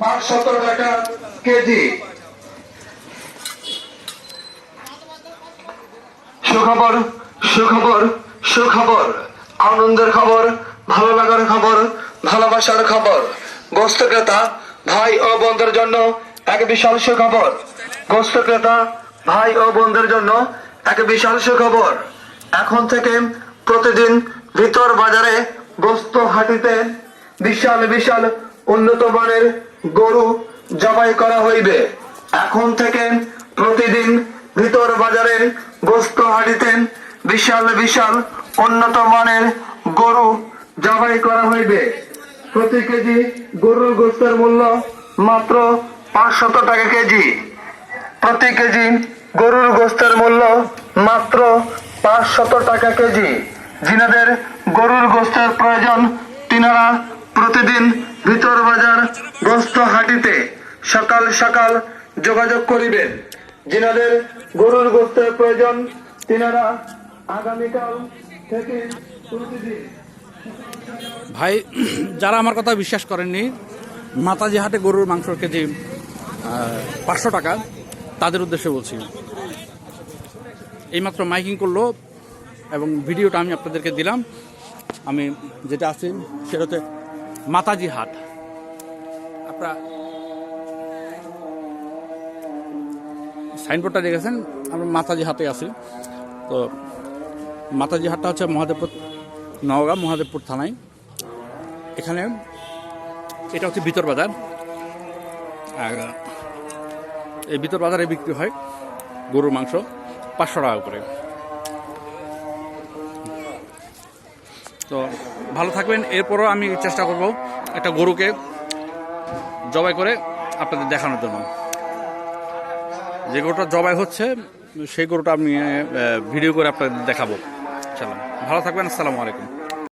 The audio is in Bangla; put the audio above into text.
পাঁচশত টাকা কেজি। সুখবর সুখবর সুখবর। আনন্দের খবর, ভালো লাগার খবর, ভালোবাসার খবর। গোস্ত ক্রেতা, ভাই ও বোনদের জন্য এক বিশাল সুখবর। গোস্ত ক্রেতা, ভাই ও বোনদের জন্য এক বিশাল সুখবর। এখন থেকে প্রতিদিন ভিতর বাজারে গোস্ত হাটিতে বিশাল বিশাল উন্নত মানের গরু জবাই করা হইবে। এখন থেকে প্রতিদিন ভিতর বাজারের গোস্ত হাটিতে বিশাল বিশাল উন্নত মানের গরু জবাই করা হইবে। প্রতি কেজি গরুর গোস্তের মূল্য মাত্র পাঁচশত টাকা কেজি। প্রতি কেজি গরুর গোস্তের মূল্য মাত্র পাঁচশত টাকা কেজি। যিনাদের গরুর গোস্তের প্রয়োজন তিনারা প্রতিদিন ভিতর বাজার গোস্ত হাটিতে সকাল সকাল যোগাযোগ করিবেন। যিনাদের গরুর গোস্তের প্রয়োজন, তিনারা আগামীকাল থেকে ভাই, যারা আমার কথা বিশ্বাস করেননি, মাতাজি হাটে গরুর মাংস কেজি পাঁচশো টাকা, তাদের উদ্দেশ্যে বলছি। এইমাত্র মাইকিং করল এবং ভিডিওটা আমি আপনাদেরকে দিলাম। আমি যেটা আছি, সেটা হচ্ছে মাতাজি হাট। আপনারা। সাইনবোর্ডটা দেখেছেন? আমরা মাতাজি হাটে আছি। তো মাতাজি হাটটা হচ্ছে মহাদেবপুর নওগাঁ, মহাদেবপুর থানায়। এখানে এটা হচ্ছে ভিতর বাজার। আর, এই ভিতর বাজারে বিক্রি হয় গরুর মাংস পাঁচশো টাকা করে। তো ভালো থাকবেন। এরপরও আমি চেষ্টা করব একটা গরুকে জবাই করে আপনাদের দেখানোর জন্য। যে গরুটা জবাই হচ্ছে, সেই গরুটা আমি ভিডিও করে আপনাদের দেখাবো। চলো ভালো থাকবেন, আসসালামু আলাইকুম।